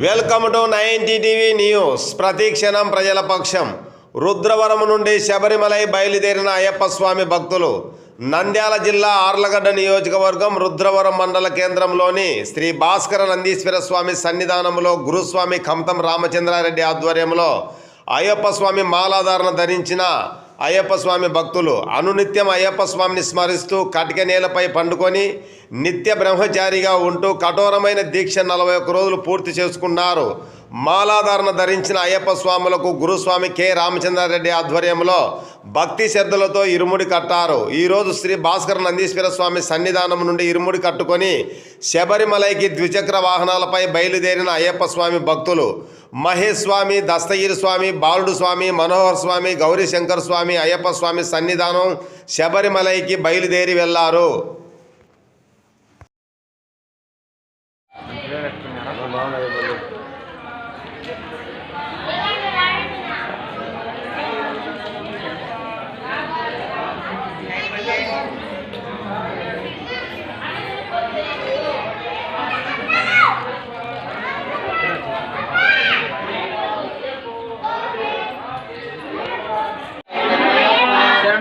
Welcome to ninety TV news. ప్రతిక్షణం ప్రజల పక్షం. రుద్రవరం నుండి శబరిమలై బయలుదేరిన అయ్యప్ప స్వామి భక్తులు నంద్యాల జిల్లా ఆర్లగడ్డ నియోజకవర్గం రుద్రవరం మండల కేంద్రంలోని శ్రీ భాస్కర నందీశ్వర స్వామి సన్నిధానంలో గురుస్వామి ఖంతం రామచంద్రారెడ్డి ఆధ్వర్యంలో అయ్యప్ప స్వామి మాలాధారణ ధరించిన అయ్యప్ప స్వామి భక్తులు అనునిత్యం అయ్యప్ప స్వామిని స్మరిస్తూ కటిక నేలపై పండుకొని నిత్య బ్రహ్మచారిగా ఉంటూ కఠోరమైన దీక్ష నలభై ఒక్క రోజులు పూర్తి చేసుకున్నారు. మాలాధారణ ధరించిన అయ్యప్ప స్వాములకు గురుస్వామి కె. రామచంద్రారెడ్డి ఆధ్వర్యంలో భక్తి శ్రద్ధలతో ఇరుముడి కట్టారు. ఈరోజు శ్రీ భాస్కర నందీశ్వర స్వామి సన్నిధానం నుండి ఇరుముడి కట్టుకొని శబరిమలైకి ద్విచక్ర వాహనాలపై బయలుదేరిన అయ్యప్ప స్వామి భక్తులు మహేష్ స్వామి దస్తగిరి స్వామి బాలుడు స్వామి మనోహర్ స్వామి గౌరీ శంకర్ స్వామి అయ్యప్ప స్వామి సన్నిధానం శబరిమలైకి బయలుదేరి వెళ్ళారు.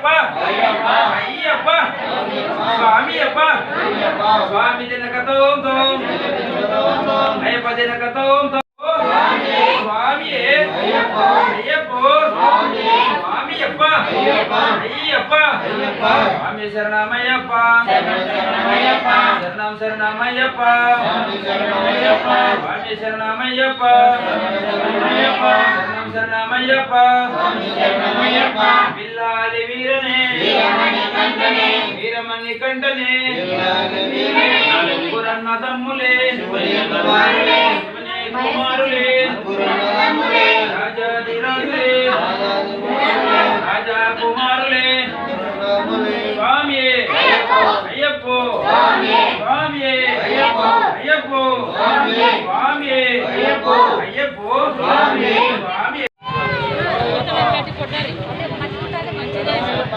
ஐயப்பா. ஐயப்பா. சுவாமி அப்பா சுவாமி ஜனகதோம் தோம். ஐயப்பா ஜனகதோம் தோம். சுவாமியே. ஐயப்போ. சுவாமி அப்பா ஐயப்பா. சுவாமி சரணமயப்பா சரணம் சரணமயப்பா சுவாமி சரணமயப்பா சரணம் சரணமயப்பா வீராதி வீரனே. வீரமணி கண்டனே. வீரமணி கண்டனே. வீராதி வீரனே. புரநதம்முலே புரியனவாருலே குமாருலே புரநதம்முலே ராஜாதி ராஜே ராஜா குமாருலே. சுவாமியே. ஐயப்போ. சுவாமியே. ஐயப்போ. ஐயப்போ. சுவாமியே. ஐயப்போ. ஐயப்போ. சுவாமியே.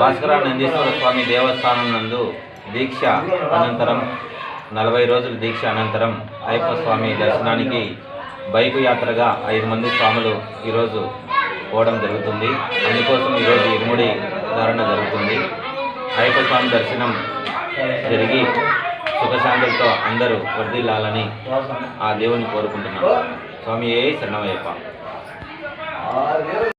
భాస్కర నందీశ్వర స్వామి దేవస్థానం నందు దీక్ష అనంతరం నలభై రోజుల దీక్ష అనంతరం అయ్యప్ప స్వామి దర్శనానికి బైకు యాత్రగా ఐదు మంది స్వాములు ఈరోజు పోవడం జరుగుతుంది. అందుకోసం ఈరోజు ఇరుముడి ధారణ జరుగుతుంది. అయ్యప్ప స్వామి దర్శనం జరిగి సుఖశాంతులతో అందరూ వర్దిల్లాలని ఆ దేవుని కోరుకుంటున్నాను స్వామి ఏ శరణమయ్యప్ప.